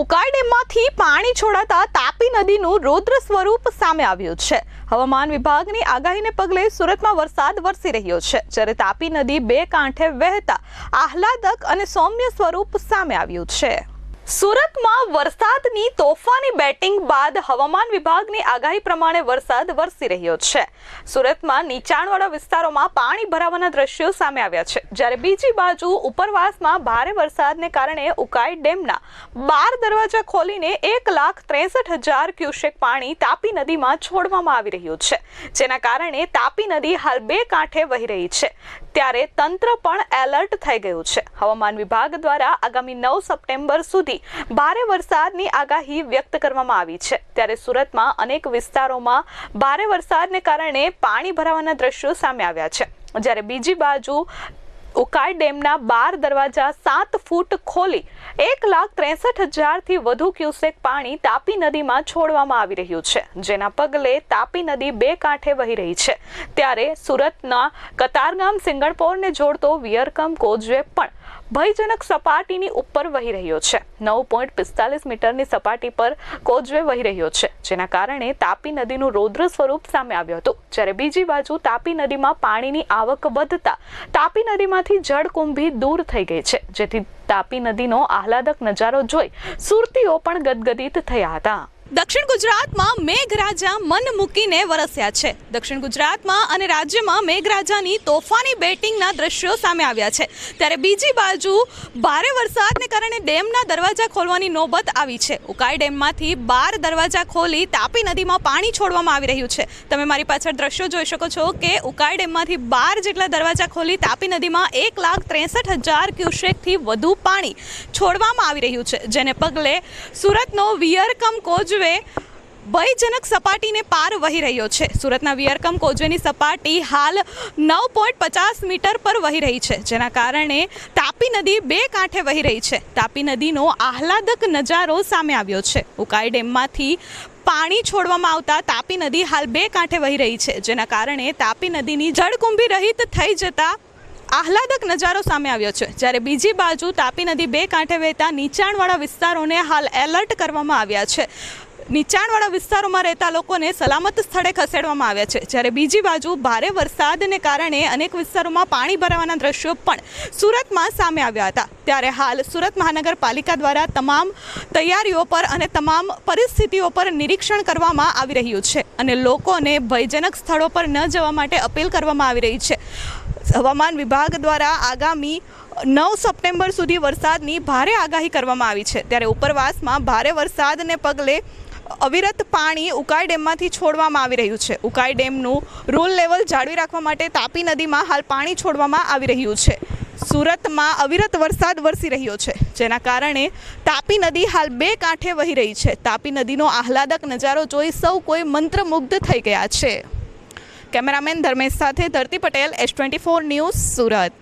ઉકાઈ ડેમમાંથી પાણી છોડાતા તાપી નદીનું રૌદ્ર સ્વરૂપ સામે આવ્યું છે. હવામાન વિભાગની આગાહીને પગલે સુરતમાં વરસાદ વરસી રહ્યો છે, જ્યારે તાપી નદી બે કાંઠે વહેતા આહલાદક અને સૌમ્ય સ્વરૂપ સામે આવ્યું છે. સુરતમાં વરસાદની તોફાની બેટિંગ બાદ હવામાન વિભાગની આગાહી પ્રમાણે વરસાદ વરસી રહ્યો છે. સુરતમાં નીચાણવાળા વિસ્તારોમાં પાણી ભરાવાના દ્રશ્યો સામે આવ્યા છે. જ્યારે બીજી બાજુ ઉપરવાસમાં ભારે વરસાદને કારણે ઉકાઈ ડેમના બાર દરવાજા ખોલીને એક લાખ ત્રેસઠ હજાર ક્યુસેક પાણી તાપી નદીમાં છોડવામાં આવી રહ્યું છે. જેના કારણે તાપી નદી હાલ બે કાંઠે વહી રહી છે. ત્યારે તંત્ર પણ એલર્ટ થઈ ગયું છે. હવામાન વિભાગ દ્વારા આગામી નવ સપ્ટેમ્બર સુધી ભારે વરસાદની આગાહી વ્યક્ત કરવામાં આવી છે. ત્યારે સુરતમાં અનેક વિસ્તારોમાં ભારે વરસાદને કારણે પાણી ભરાવાના દ્રશ્યો સામે આવ્યા છે. જ્યારે બીજી બાજુ ઉકાઈ ડેમના બાર દરવાજા સાત ફૂટ ખોલી એક લાખ ત્રેસઠ હજારથી વધુ ક્યુસેક પાણી તાપી નદીમાં છોડવામાં આવી રહ્યું છે. જેના પગલે તાપી નદી બે કાંઠે વહી રહી છે. ત્યારે સુરતના કતારગામ સિંગણપોરને જોડતો વિયરકમ કોઝવે પણ ભયજનક સપાટીની ઉપર વહી રહ્યો છે. નવ પોઈન્ટ પિસ્તાલીસ મીટરની સપાટી પર કોજવે વહી રહ્યો છે. જેના કારણે તાપી નદીનું રૌદ્ર સ્વરૂપ સામે આવ્યું હતું. જ્યારે બીજી બાજુ તાપી નદીમાં પાણીની આવક વધતા તાપી નદીમાંથી જળકુંભી દૂર થઈ ગઈ છે. જેથી તાપી નદીનો આહલાદક નજારો જોઈ સુરતીઓ પણ ગદગદિત થયા હતા. દક્ષિણ ગુજરાતમાં મેઘરાજા મન મૂકીને વરસ્યા છે. દક્ષિણ ગુજરાતમાં અને રાજ્યમાં મેઘરાજાની તોફાની બેટિંગના દ્રશ્યો સામે આવ્યા છે. ત્યારે બીજી બાજુ ભારે વરસાદને કારણે ડેમના દરવાજા ખોલવાની નોબત આવી છે. ઉકાઈ ડેમમાંથી બાર દરવાજા ખોલી તાપી નદીમાં પાણી છોડવામાં આવી રહ્યું છે. તમે મારી પાછળ દ્રશ્યો જોઈ શકો છો કે ઉકાઈ ડેમમાંથી બાર જેટલા દરવાજા ખોલી તાપી નદીમાં એક લાખ ત્રેસઠ હજાર ક્યુસેકથી વધુ પાણી છોડવામાં આવી રહ્યું છે. જેને પગલે સુરતનો વિયરકમ કોઝવે ભયજનક સપાટીને પાર વહી રહ્યો છે. સુરતના વિયરકમ કોજવેની સપાટી હાલ નવ પોઈન્ટ પચાસ મીટર પર વહી રહી છે, જેના કારણે તાપી નદી બે કાંઠે વહી રહી છે. તાપી નદીનો આહલાદક નજારો સામે આવ્યો છે. ઉકાઈ ડેમમાંથી પાણી છોડવામાં આવતા તાપી નદી હાલ બે કાંઠે વહી રહી છે, જેના કારણે તાપી નદીની જળકુંભી રહિત થઈ જતા આહલાદક નજારો સામે આવ્યો છે. જ્યારે બીજી બાજુ તાપી નદી બે કાંઠે વહેતા નીચાણવાળા વિસ્તારોને હાલ એલર્ટ કરવામાં આવ્યા છે. નીચાણવાળા વિસ્તારોમાં રહેતા લોકોને સલામત સ્થળે ખસેડવામાં આવ્યા છે. જ્યારે બીજી બાજુ ભારે વરસાદને કારણે અનેક વિસ્તારોમાં પાણી ભરાવાના દ્રશ્યો પણ સુરતમાં સામે આવ્યા હતા. ત્યારે હાલ સુરત મહાનગરપાલિકા દ્વારા તમામ તૈયારીઓ પર અને તમામ પરિસ્થિતિઓ પર નિરીક્ષણ કરવામાં આવી રહ્યું છે અને લોકોને ભયજનક સ્થળો પર ન જવા માટે અપીલ કરવામાં આવી રહી છે. હવામાન વિભાગ દ્વારા આગામી નવ સપ્ટેમ્બર સુધી વરસાદની ભારે આગાહી કરવામાં આવી છે. ત્યારે ઉપરવાસમાં ભારે વરસાદને પગલે અવિરત પાણી ઉકાઈ ડેમમાંથી છોડવામાં આવી રહ્યું છે. ઉકાઈ ડેમનું રૂલ લેવલ જાળવી રાખવા માટે તાપી નદીમાં હાલ પાણી છોડવામાં આવી રહ્યું છે. સુરતમાં અવિરત વરસાદ વરસી રહ્યો છે, જેના કારણે તાપી નદી હાલ બે કાંઠે વહી રહી છે. તાપી નદીનો આહલાદક નજારો જોઈ સૌ કોઈ મંત્રમુગ્ધ થઈ ગયા છે. કેમેરામેન ધર્મેશ સાથે Dharti Patel S twenty four news Surat.